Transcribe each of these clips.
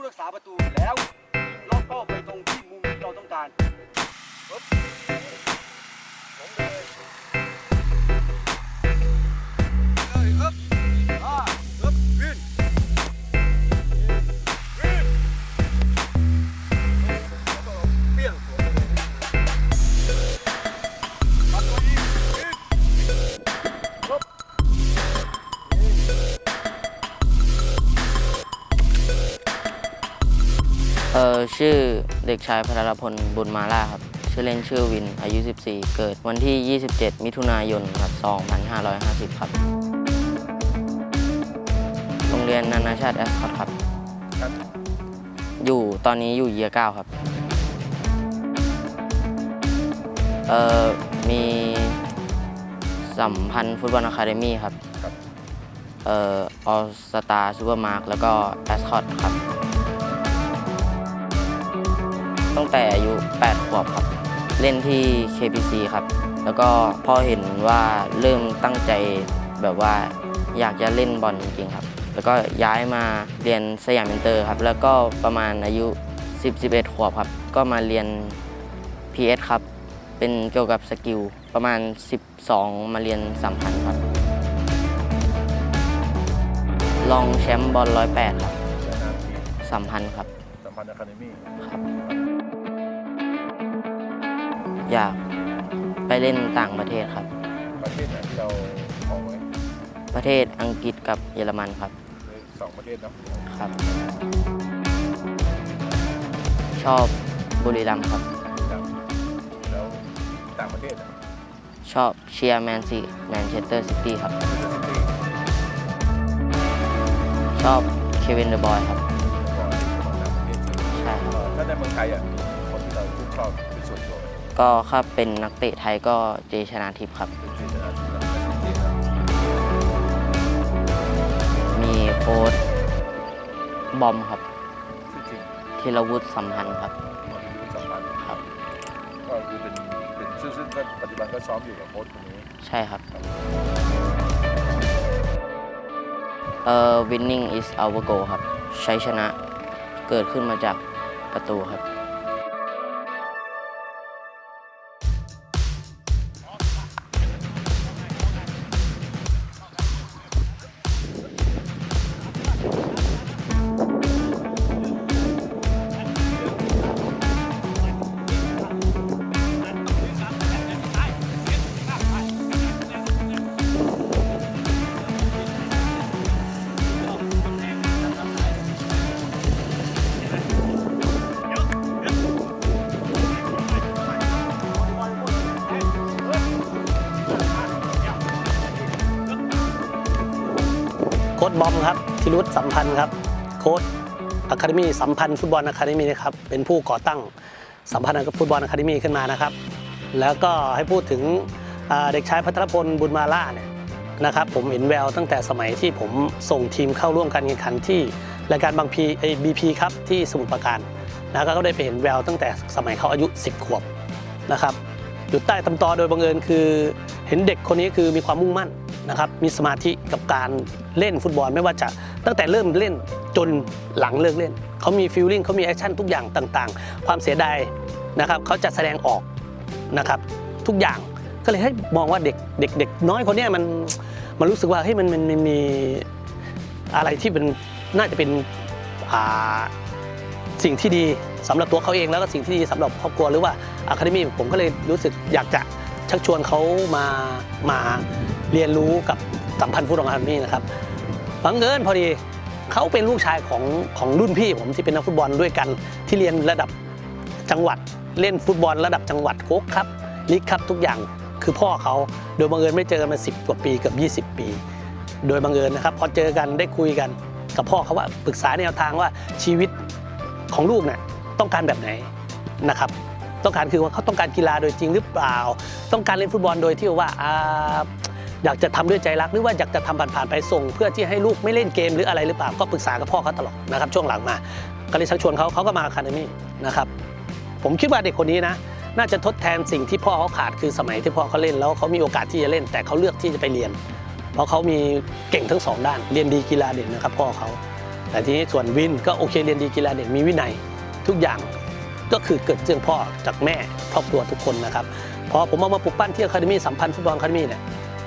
ผู้รักษาประตูแล้วล็อกเป้าไปตรงที่มุมที่เราต้องการปึ๊บผมเลย เออชื่อเด็กชายพลพลบุญมาล่าครับ ชื่อเล่นชื่อวิน อายุ 14 เกิดวันที่ 27 มิถุนายนครับ2550 ครับ โรงเรียนนานาชาติแอสคอตครับ ครับ อยู่ตอนนี้อยู่เยียเก้าครับ เออมีสัมพันธ์ฟุตบอลอะคาเดมี่ครับ ครับ เอ่อออสตาซูเปอร์มาร์แล้วก็แอสคอตครับ ตั้งแต่อายุ8ขวบครับ เล่นที่ KPC ครับ แล้วก็พอเห็นว่าเริ่มตั้งใจแบบว่าอยากจะเล่นบอลจริงๆครับ แล้วก็ย้ายมาเรียนสยามอินเตอร์ครับ แล้วก็ประมาณอายุ 10-11 ขวบครับ ก็มาเรียน PS ครับ เป็นเกี่ยวกับสกิลประมาณ 12 มาเรียนสัมพันธ์ครับลองแชมป์บอล108 ครับและนามทีมสัมพันธ์ครับ สัมพันธ์อะคาเดมี่ครับ อยากไปเล่นต่างประเทศครับ ประเทศไหนที่เราออกไว้ประเทศอังกฤษกับเยอรมันครับเลยสองประเทศเนาะครับ ชอบบุรีรัมย์ครับ ครับแล้วต่างประเทศอะชอบเชียร์แมนซีแมนเชสเตอร์ซิตี้ครับแมนเชสเตอร์ซิตี้ชอบเควินเดอะบอยครับก่อนของต่างประเทศใช่ไหมใช่ครับเอ่อถ้าในเมืองไทยอะมีคนที่เราชื่นชอบ เป็นส่วนตัวก็ถ้าเป็นนักเตะไทยก็เจชนาทิพย์ครับเป็นชื่อชนะที่เราไม่สังเกตครับมีโค้ชบอมครับชื่อจริงธีรวุฒิสัมพันธ์ครับมันเป็นสัมพันธ์ครับ ก็คือเป็นเป็นซึ่งซึ่งก็ปัจจุบันก็ซ้อมอยู่กับโค้ชคนนี้ ใช่ครับเอ่อ winning is our goal ครับ ชัยชนะเกิดขึ้นมาจากประตูครับ โค้ชบอมครับธีรุธสัมพันธ์ครับ โค้ชอะคาเดมี่สัมพันธ์ฟุตบอลอะคาเดมี่นะครับ เป็นผู้ก่อตั้งสัมพันธ์ฟุตบอลอะคาเดมี่ขึ้นมานะครับ แล้วก็ให้พูดถึงเด็กชายพัทรพลบุญมาล่าเนี่ยนะครับ ผมเห็นแววตั้งแต่สมัยที่ผมส่งทีมเข้าร่วมการแข่งขันที่รายการบางพีไอบีพีครับที่สมุทรปราการนะก็ได้ไปเห็นแววตั้งแต่สมัยเขาอายุ 10 ขวบนะครับอยู่ใต้ตำตอโดยบังเอิญคือ เห็นเด็กคนนี้คือมีความมุ่งมั่น นะครับมีสมาธิกับการเล่นฟุตบอลไม่ว่าจะตั้งแต่เริ่มเล่นจนหลังเลิกเล่นเขามีฟีลลิ่งเขามีแอคชั่นทุกอย่างต่างๆ ความเสียดายนะครับเขาจะแสดงออกนะครับทุกอย่างก็เลยให้มองว่าเด็กเด็กเด็กน้อยคนนี้มันมันรู้สึกว่าเฮ้ยมันมันมันมีอะไรที่เป็นน่าจะเป็นอ่าสิ่งที่ดีสำหรับตัวเขาเองแล้วก็สิ่งที่ดีสำหรับครอบครัวหรือว่าอะคาเดมี่ผมก็เลยรู้สึกอยากจะชักชวนเขามามา เรียนรู้กับสัมพันธ์ฟุตบอลอะคาเดมี่นะครับบังเอิญพอดีเขาเป็นลูกชายของของรุ่นพี่ผมที่เป็นนักฟุตบอลด้วยกัน ที่เรียนระดับจังหวัดเล่นฟุตบอลระดับจังหวัดโค้กครับลีกครับทุกอย่างคือพ่อเขาโดยบังเอิญไม่เจอกันมา10กว่าปีเกือบ20 ปี โดยบังเอิญนะครับพอเจอกันได้คุยกันกับพ่อเขาว่าปรึกษาแนวทางว่าชีวิตของลูกเนี่ยต้องการแบบไหนนะครับต้องการคือว่าเขาต้องการกีฬาโดยจริงหรือเปล่า ต้องการเล่นฟุตบอลโดยที่ว่า อยากจะทำด้วยใจรักหรือว่าอยากจะทำผ่านๆไปส่ง เพื่อที่ให้ลูกไม่เล่นเกมหรืออะไรหรือเปล่าก็ปรึกษากับพ่อเขาตลอดนะครับช่วงหลังมาก็เลยชักชวนเขาเขาก็มาอะคาเดมี่นะครับผมคิดว่าเด็กคนนี้นะน่าจะทดแทนสิ่งที่พ่อเขาขาดคือสมัยที่พ่อเขาเล่นแล้วเขามีโอกาสที่จะเล่น แต่เขาเลือกที่จะไปเรียน เพราะเขามีเก่งทั้งสองด้านเรียนดีกีฬาเด่นนะครับพ่อเขาแต่ทีนี้ส่วนวินก็โอเคเรียนดีกีฬาเด่นมีวินัยทุกอย่างก็คือเกิดจากพ่อจากแม่ครอบครัวทุกคนนะครับพอผมเอามาปลูกปั้นที่อะคาเดมี่สัมพันธ์ฟุตบอลอะคาเดมี่เนี่ย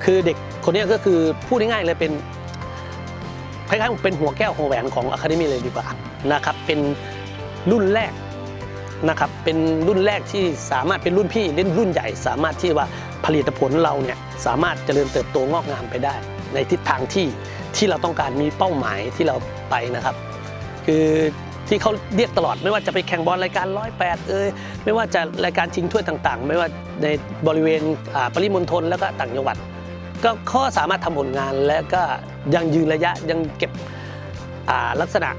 คือเด็กคนนี้ก็คือพูดง่ายๆเลยเป็นคล้ายๆเป็นหัวแก้วหัวแหวนของอะคาเดมี่เลยดีกว่านะครับเป็นรุ่นแรกนะครับเป็นรุ่นแรกที่สามารถเป็นรุ่นพี่เล่นรุ่นใหญ่ สามารถที่ว่าผลิตผลเราเนี่ยสามารถเจริญเติบโตงอกงามไปได้ ในทิศทางที่ที่เราต้องการมีเป้าหมายที่เราไปนะครับ คือที่เขาเรียกตลอดไม่ว่าจะไปแข่งบอลรายการร้อยแปดเอ้ยไม่ว่าจะรายการชิงถ้วยต่างๆ ไม่ว่าในบริเวณปริมณฑลแล้วก็ต่างจังหวัด ก็เขาสามารถทำผลงานและก็ยังยืนระยะยังเก็บลักษณะ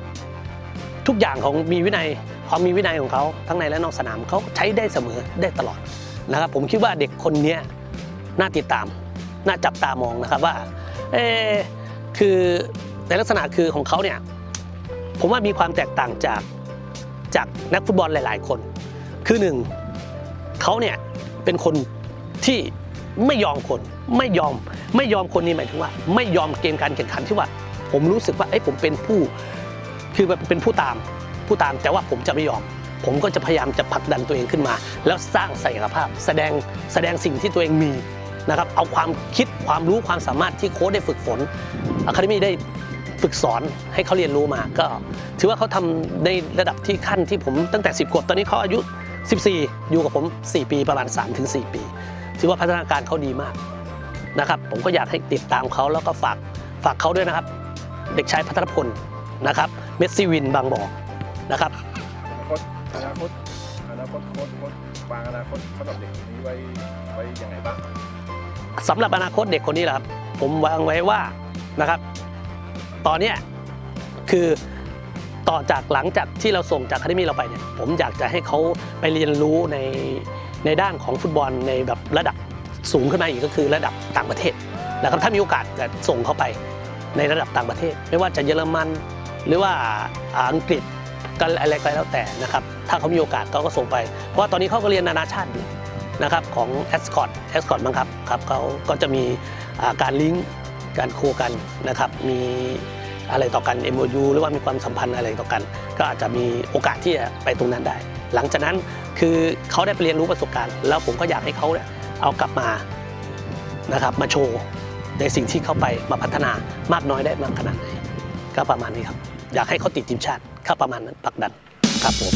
ทุกอย่างของมีวินัยความมีวินัยของเขาทั้งในและนอกสนามเขาใช้ได้เสมอได้ตลอดนะครับ ผมคิดว่าเด็กคนนี้น่าติดตาม น่าจับตามองนะครับว่าเอคือในลักษณะคือของเขาเนี่ยผมว่ามีความแตกต่างจากจากนักฟุตบอลหลาย ๆ คน คือหนึ่งเขาเนี่ยเป็นคนที่ ไม่ยอมคนไม่ยอมไม่ยอมคนนี่หมายถึงว่า ไม่ยอมเกมการแข่งขันที่ว่า ผมรู้สึกว่าเอ้ผมเป็นผู้คือแบบเป็นผู้ตามผู้ตามแต่ว่าผมจะไม่ยอม ผมก็จะพยายามจะผลักดันตัวเองขึ้นมา แล้วสร้างศักยภาพ แสดงแสดงสิ่งที่ตัวเองมีนะครับเอาความคิดความรู้ความสามารถที่โค้ชได้ฝึกฝนอะคาเดมี่ได้ฝึกสอนให้เขาเรียนรู้มาก็ถือว่าเขาทำในระดับที่ขั้นที่ผมตั้งแต่ 10ขวบตอนนี้เขาอายุ 14 อยู่กับผม 4 ปีประมาณ 3-4 ปี ถือว่าพัฒนาการเขาดีมากนะครับ ผมก็อยากให้ติดตามเขาแล้วก็ฝากฝากเขาด้วยนะครับ เด็กชายพัทรพลนะครับ เมสซี่วินบางบ่อนะครับอนาคตอนาคตอนาคตโค้ชโค้ชวางอนาคตสำหรับเด็กคนนี้ไว้ไว้ยังไงบ้างสำหรับอนาคตเด็กคนนี้แหละครับ ผมวางไว้ว่านะครับ ตอนเนี้ยคือต่อจากหลังจากที่เราส่งจากคาเดมี่เราไปเนี่ยผมอยากจะให้เขาไปเรียนรู้ใน ในด้านของฟุตบอลในแบบระดับสูงขึ้นมาอีกก็คือระดับต่างประเทศนะครับถ้ามีโอกาสจะส่งเขาไปในระดับต่างประเทศ ไม่ว่าจะเยอรมัน หรือว่าอังกฤษก็อะไรก็แล้วแต่นะครับถ้าเขามีโอกาสเขาก็ส่งไป เพราะตอนนี้เขาก็เรียนนานาชาติอยู่นะครับของแอสคอตแอสคอตมั้งครับครับเขาก็จะมีการลิงก์การโคกันนะครับมีอะไรต่อกัน MOU หรือว่ามีความสัมพันธ์อะไรต่อกัน ก็อาจจะมีโอกาสที่จะไปตรงนั้นได้ หลังจากนั้น คือเขาได้ไปเรียนรู้ประสบการณ์ แล้วผมก็อยากให้เขาเนี่ยเอากลับมานะครับมาโชว์ในสิ่งที่เขาไปมาพัฒนามากน้อยได้มากขนาดไหนก็ประมาณนี้ครับ อยากให้เขาติดทีมชาติข้าประมาณนั้นผลักดันครับผม